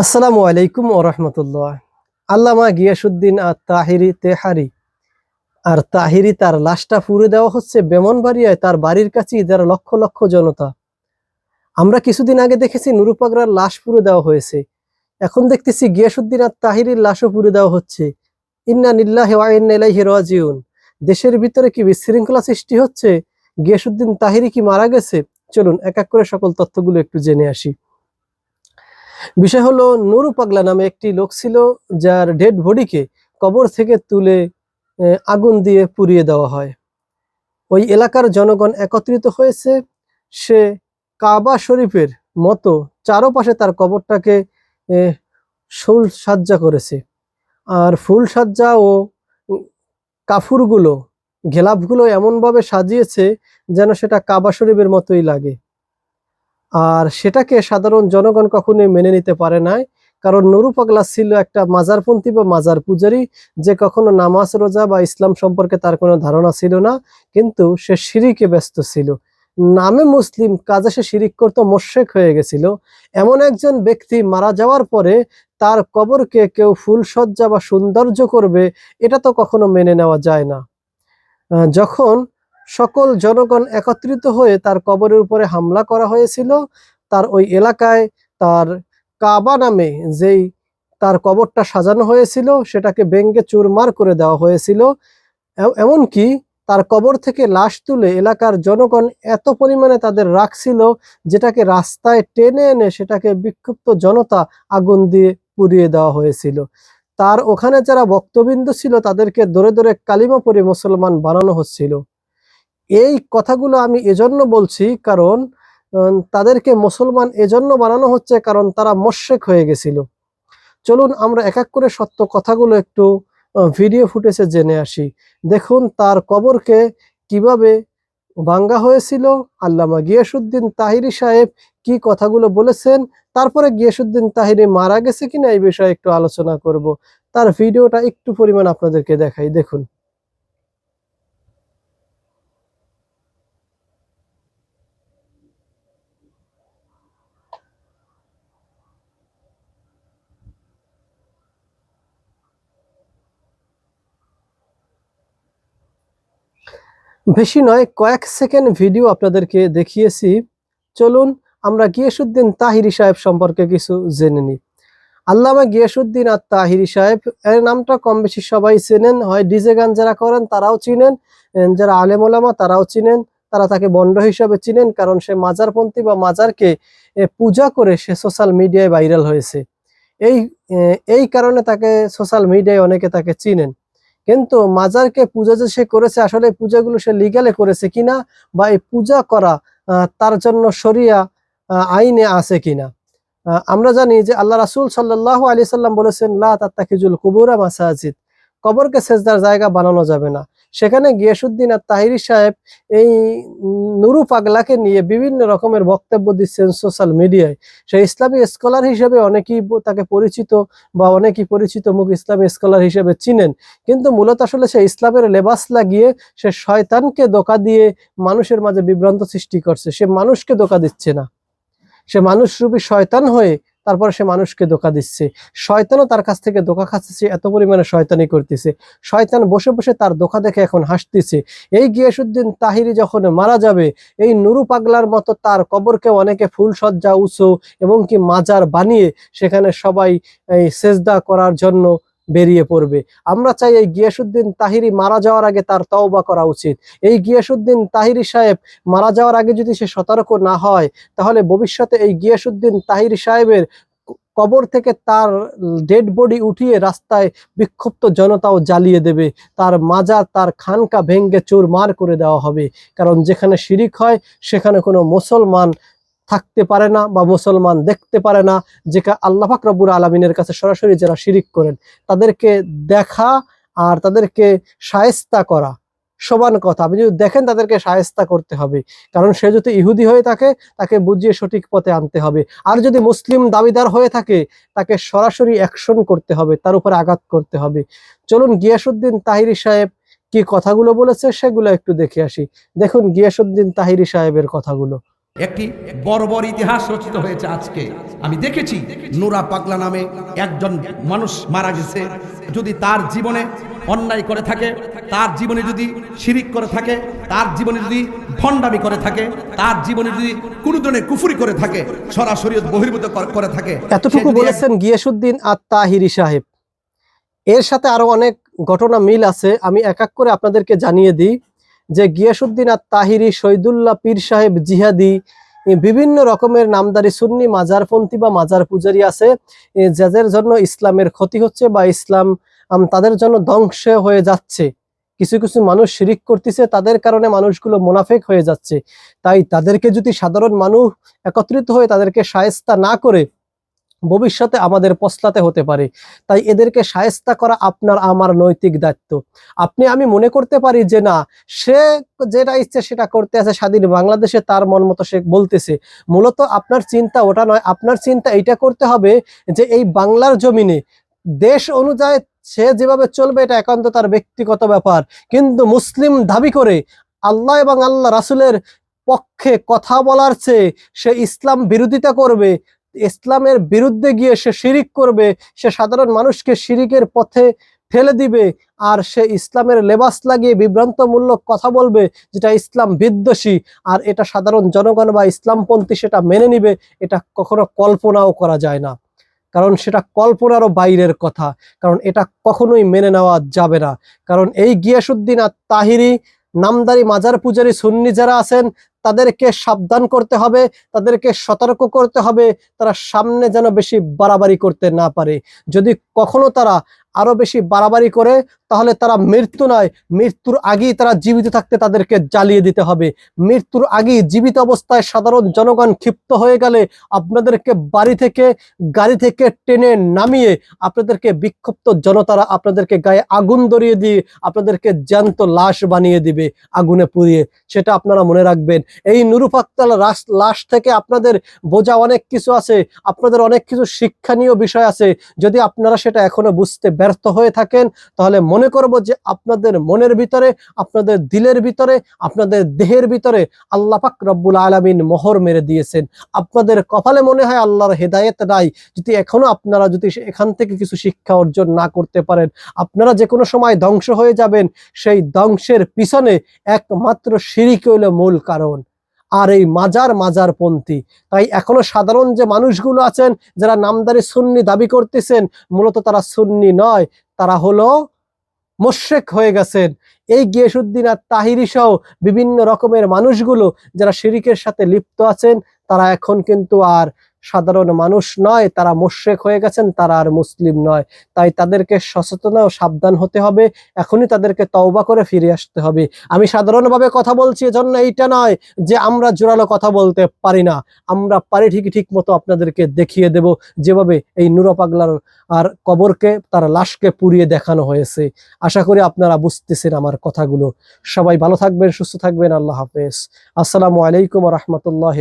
আসসালামু আলাইকুম ও রহমতুল্লাহ। আল্লামা গিয়াসুদ্দিন আর তাহিরি তেহারি। আর তাহিরি তার লাশটা পুড়ে দেওয়া হচ্ছে বেমনবাড়িয়ায়, তার বাড়ির কাছেই, যারা লক্ষ লক্ষ জনতা। আমরা কিছুদিন আগে দেখেছি নুরুপাগরার লাশ পুড়ে দেওয়া হয়েছে। এখন দেখতেছি গিয়াসুদ্দিন আর তাহিরির লাশও পুড়ে দেওয়া হচ্ছে। ইন্না নিল্লাহি ওয়া ইন্না ইলাইহি রাজিউন। দেশের ভিতরে কি বিশৃঙ্খলা সৃষ্টি হচ্ছে? গিয়াসুদ্দিন তাহিরি কি মারা গেছে? চলুন এক এক করে সকল তথ্যগুলো একটু জেনে আসি। বিষয় হলো, নুরু পাগলা নামে একটি লোক ছিল যার ডেড বডিকে কবর থেকে তুলে আগুন দিয়ে পুড়িয়ে দেওয়া হয়। ওই এলাকার জনগণ একত্রিত হয়েছে। সে কাবা শরীফের মতো চারপাশে তার কবরটাকে ফুল সাজ্জা করেছে। আর ফুল সাজ্জা ও কাফুরগুলো, ঘেলাপগুলো এমনভাবে সাজিয়েছে যেন সেটা কাবা শরীফের মতোই লাগে। আর সেটাকে সাধারণ জনগণ কখনোই মেনে নিতে পারে নাই। কারণ নুরু পাগলা ছিল একটা মাজারপন্থী বা মাজার পূজারী, যে কখনো নামাজ, রোজা বা ইসলাম সম্পর্কে তার কোনো ধারণা ছিল না, কিন্তু সে শিরিকে ব্যস্ত ছিল। নামে মুসলিম কাজে সে শিরিক করতো, মোশেক হয়ে গেছিল। এমন একজন ব্যক্তি মারা যাওয়ার পরে তার কবরকে কেউ ফুলসজ্জা বা সৌন্দর্য করবে, এটা তো কখনো মেনে নেওয়া যায় না। যখন সকল জনগণ একত্রিত হয়ে তার কবরের উপরে হামলা করা হয়েছিল। তার ওই এলাকায় তার কাবা নামে যেই তার কবরটা সাজানো হয়েছিল, সেটাকে ব্যঙ্গে চুরমার করে দেওয়া হয়েছিল। এমনকি তার কবর থেকে লাশ তুলে এলাকার জনগণ এত পরিমাণে তাদের রাখছিল, যেটাকে রাস্তায় টেনে এনে সেটাকে বিক্ষুব্ধ জনতা আগুন দিয়ে পুড়িয়ে দেওয়া হয়েছিল। তার ওখানে যারা বক্তবিন্দু ছিল, তাদেরকে দরে দরে কালিমা পরে মুসলমান বানানো হচ্ছিল। এই কথাগুলো আমি এজন্য বলছি কারণ তাদেরকে মুসলমান এজন্য বানানো হচ্ছে কারণ তারা মোশেক হয়ে গেছিল। চলুন আমরা এক এক করে সত্য কথাগুলো একটু ভিডিও ফুটেজে জেনে আসি। দেখুন, তার কবরকে কীভাবে ভাঙ্গা হয়েছিল, আল্লামা গিয়াসুদ্দিন তাহিরি সাহেব কি কথাগুলো বলেছেন, তারপরে গিয়াসুদ্দিন তাহিরি মারা গেছে কিনা এই বিষয়ে একটু আলোচনা করব। তার ভিডিওটা একটু পরিমাণ আপনাদেরকে দেখাই। দেখুন। বেশি নয়, কয়েক সেকেন্ড ভিডিও আপনাদেরকে দেখিয়েছি। চলুন, আমরা গিয়াসুদ্দিন তাহিরি সাহেব সম্পর্কে কিছু জেনে নিই। আল্লামা গিয়াসুদ্দিন আর তাহিরি সাহেব, এর নামটা কম বেশি সবাই চেনেন। হয় ডিজে গান যারা করেন, তারাও চিনেন। যারা আলেম ওলামা, তারাও চিনেন। তারা তাকে বন্ড হিসাবে চিনেন, কারণ সে মাজারপন্থী বা মাজারকে পূজা করে সে সোশ্যাল মিডিয়ায় ভাইরাল হয়েছে। এই এই কারণে তাকে সোশ্যাল মিডিয়ায় অনেকে তাকে চিনেন। কিন্তু মাজারকে পূজা যে সে করেছে, আসলে পূজাগুলো সে লিগালে করেছে কিনা বা এই পূজা করা তার জন্য সরিয়া আইনে আছে কিনা। আমরা জানি যে আল্লাহ রাসুল সাল্লাহ আলি সাল্লাম বলেছেন, লা তাত্তাকিজুল কুবুরা মাসাজিদ। কবরকে সেজদার জায়গা বানানো যাবে না। সেখানে গিয়াসুদ্দিন আর তাহিরি সাহেব এই নুরু পাগলাকে নিয়ে বিভিন্ন রকমের বক্তব্য দিচ্ছেন সোশ্যাল মিডিয়ায় সেই ইসলামী স্কলার হিসেবে অনেকেই তাকে পরিচিত বা অনেকেই পরিচিত মুখ ইসলামী স্কলার হিসেবে চিনেন। কিন্তু মূলত আসলে সে ইসলামের লেবাস লাগিয়ে সে শয়তানকে দোকা দিয়ে মানুষের মাঝে বিভ্রান্ত সৃষ্টি করছে। সে মানুষকে দোকা দিচ্ছে না। সে মানুষরূপী শয়তান হয়ে তারপর সে মানুষকে ধোকা দিচ্ছে। শয়তানও তার কাছ থেকে ধোকা খাচ্ছে সে এত পরিমাণে শয়তানি করতেছে। শয়তান বসে বসে তার ধোকা দেখে এখন হাসতেছে। এই গিয়াসুদ্দিন তাহিরি যখন মারা যাবে, এই নুরু পাগলার মতো তার কবরকে অনেকে ফুলসজ্জা উঁচু এবং কি মাজার বানিয়ে সেখানে সবাই এই সেজদা করার জন্য বেরিয়ে পড়বে। আমরা চাই এই গিয়াসুদ্দিন তাহিরি মারা যাওয়ার আগে তার তওবা করা উচিত। এই গিয়াসুদ্দিন তাহিরি সাহেব মারা যাওয়ার আগে যদি সে সতর্ক না হয়, তাহলে ভবিষ্যতে এই গিয়াসুদ্দিন তাহিরি সাহেবের কবর থেকে তার ডেড বডি উঠিয়ে রাস্তায় বিক্ষুব্ধ জনতাও জ্বালিয়ে দেবে। তার মাজার তার খানকা ভেঙ্গে চুরমার করে দেওয়া হবে। কারণ যেখানে শিরিক হয়, সেখানে কোনো মুসলমান থাকতে পারে না বা মুসলমান দেখতে পারে না, যেটা আল্লাহ পাক রব্বুল আলমিনের কাছে সরাসরি যারা শিরিক করেন, তাদেরকে দেখা আর তাদেরকে সায়স্তা করা সমান কথা। আপনি যদি দেখেন তাদেরকে সায়স্তা করতে হবে, কারণ সে যদি ইহুদি হয়ে থাকে, তাকে বুঝিয়ে সঠিক পথে আনতে হবে। আর যদি মুসলিম দাবিদার হয়ে থাকে, তাকে সরাসরি অ্যাকশন করতে হবে, তার উপরে আঘাত করতে হবে। চলুন গিয়াসুদ্দিন তাহিরি সাহেব কি কথাগুলো বলেছে, সেগুলো একটু দেখে আসি। দেখুন গিয়াসুদ্দিন তাহিরি সাহেবের কথাগুলো। একটি বর্বর ইতিহাস রচিত হয়েছে আজকে। আমি দেখেছি নুরা পাগলা নামে একজন মানুষ মারা গেছে। যদি তার জীবনে অন্যায় করে থাকে তার জীবনে যদি শিরিক করে থাকে তার জীবনে যদি ভণ্ডামি করে থাকে তার জীবনে যদি কোনো ধরনের কুফুরি করে থাকে সরাসরি বহির্ভূত করে থাকে এতটুকু বলেছেন গিয়াসুদ্দিন আর তাহিরি সাহেব। এর সাথে আরও অনেক ঘটনা মিল আছে। আমি এক এক করে আপনাদেরকে জানিয়ে দিই। যে গিয়াসুদ্দিন আর তাহিরি শহীদুল্লাহ পীর সাহেব জিহাদি বিভিন্ন রকমের নামদারি সুন্নি মাজারপন্থী বা মাজার পূজারি আছে যাদের জন্য ইসলামের ক্ষতি হচ্ছে বা ইসলাম তাদের জন্য ধ্বংস হয়ে যাচ্ছে। কিছু কিছু মানুষ শিরিক করতেছে, তাদের কারণে মানুষগুলো মোনাফেক হয়ে যাচ্ছে। তাই তাদেরকে যদি সাধারণ মানুষ একত্রিত হয়ে তাদেরকে সায়স্তা না করে ভবিষ্যতে আমাদের পস্তাতে হতে পারে। তাই এদেরকে সায়স্তা করা আপনার আমার নৈতিক দায়িত্ব। আপনি আমি মনে করতে পারি যে না, সে যেটা ইচ্ছে সেটা করতে আছে, স্বাধীন বাংলাদেশে তার মন মতো সে বলতেছে। মূলত আপনার চিন্তা ওটা নয়, আপনার চিন্তা এইটা করতে হবে যে এই বাংলার জমিনে দেশ অনুযায়ী সে যেভাবে চলবে এটা একান্ত তার ব্যক্তিগত ব্যাপার। কিন্তু মুসলিম দাবি করে আল্লাহ এবং আল্লাহ রাসুলের পক্ষে কথা বলার চেয়ে সে ইসলাম বিরোধিতা করবে ইসলামের বিরুদ্ধে গিয়ে সে শিরিক করবে, সে সাধারণ মানুষকে শিরিকের পথে ঠেলে দিবে আর সে ইসলামের লেবাস লাগিয়ে বিভ্রান্তমূলক কথা বলবে যেটা ইসলাম বিদ্বেষী। আর এটা সাধারণ জনগণ বা ইসলামপন্থী সেটা মেনে নিবে, এটা কখনো কল্পনাও করা যায় না। কারণ সেটা কল্পনারও বাইরের কথা, কারণ এটা কখনোই মেনে নেওয়া যাবে না। কারণ এই গিয়াসুদ্দিন আর তাহিরি নামদারি মাজার পূজারি সুন্নি যারা আছেন, তাদেরকে সাবধান করতে হবে, তাদেরকে সতর্ক করতে হবে, তারা সামনে যেন বেশি বাড়াবাড়ি করতে না পারে। যদি কখনো তারা আরও বেশি বাড়াবাড়ি করে, তাহলে তারা মৃত্যু নয়, মৃত্যুর আগেই তারা জীবিত থাকতে তাদেরকে জ্বালিয়ে দিতে হবে। মৃত্যুর আগেই জীবিত অবস্থায় সাধারণ জনগণ ক্ষিপ্ত হয়ে গেলে আপনাদেরকে বাড়ি থেকে, গাড়ি থেকে টেনে নামিয়ে আপনাদেরকে বিক্ষুব্ধ জনতারা আপনাদেরকে গায়ে আগুন ধরিয়ে দিয়ে আপনাদেরকে জ্যান্ত লাশ বানিয়ে দিবে, আগুনে পুড়িয়ে। সেটা আপনারা মনে রাখবেন। এই নুরুফাক্তাল লাশ লাশ থেকে আপনাদের বোঝা অনেক কিছু আছে, আপনাদের অনেক কিছু শিক্ষণীয় বিষয় আছে। যদি আপনারা সেটা এখনও বুঝতে ব্যর্থ হয়ে থাকেন, তাহলে মনে করব যে আপনাদের মনের ভিতরে, আপনাদের দিলের ভিতরে, আপনাদের দেহের ভিতরে আল্লাহ পাক রব্বুল আলামিন মোহর মেরে দিয়েছেন। আপনাদের কপালে মনে হয় আল্লাহর হেদায়েত নাই। যদি এখনও আপনারা যদি এখান থেকে কিছু শিক্ষা অর্জন না করতে পারেন, আপনারা যে কোনো সময় ধ্বংস হয়ে যাবেন। সেই ধ্বংসের পিছনে একমাত্র শিরিক হইল মূল কারণ। আর এই মাজার মাজার পন্থী তাই এখনও সাধারণ যে মানুষগুলো আছেন, যারা নামদারি সুন্নি দাবি করতেছেন, মূলত তারা সুন্নি নয়, তারা হলো মোশেক হয়ে গেছেন। এই গিয়েসুদ্দিন আর তাহিরি সহ বিভিন্ন রকমের মানুষগুলো যারা শিরিকের সাথে লিপ্ত আছেন, তারা এখন কিন্তু আর সাধারণ মানুষ নয়, তারা মোশেক হয়ে গেছেন, তারা আর মুসলিম নয়। তাই তাদেরকে সচেতন ও সাবধান হতে হবে, এখনই তাদেরকে তওবা করে ফিরে আসতে হবে। আমি সাধারণভাবে কথা বলছি এজন্য এইটা নয় যে আমরা জোরালো কথা বলতে পারি না। আমরা পারি ঠিকই ঠিক মতো আপনাদেরকে দেখিয়ে দেব। যেভাবে এই নুরা পাগলার আর কবরকে, তার লাশকে পুড়িয়ে দেখানো হয়েছে। আশা করি আপনারা বুঝতেছেন আমার কথাগুলো। সবাই ভালো থাকবেন, সুস্থ থাকবেন, আল্লাহ হাফেজ। আসসালামু আলাইকুম রহমতুল্লাহ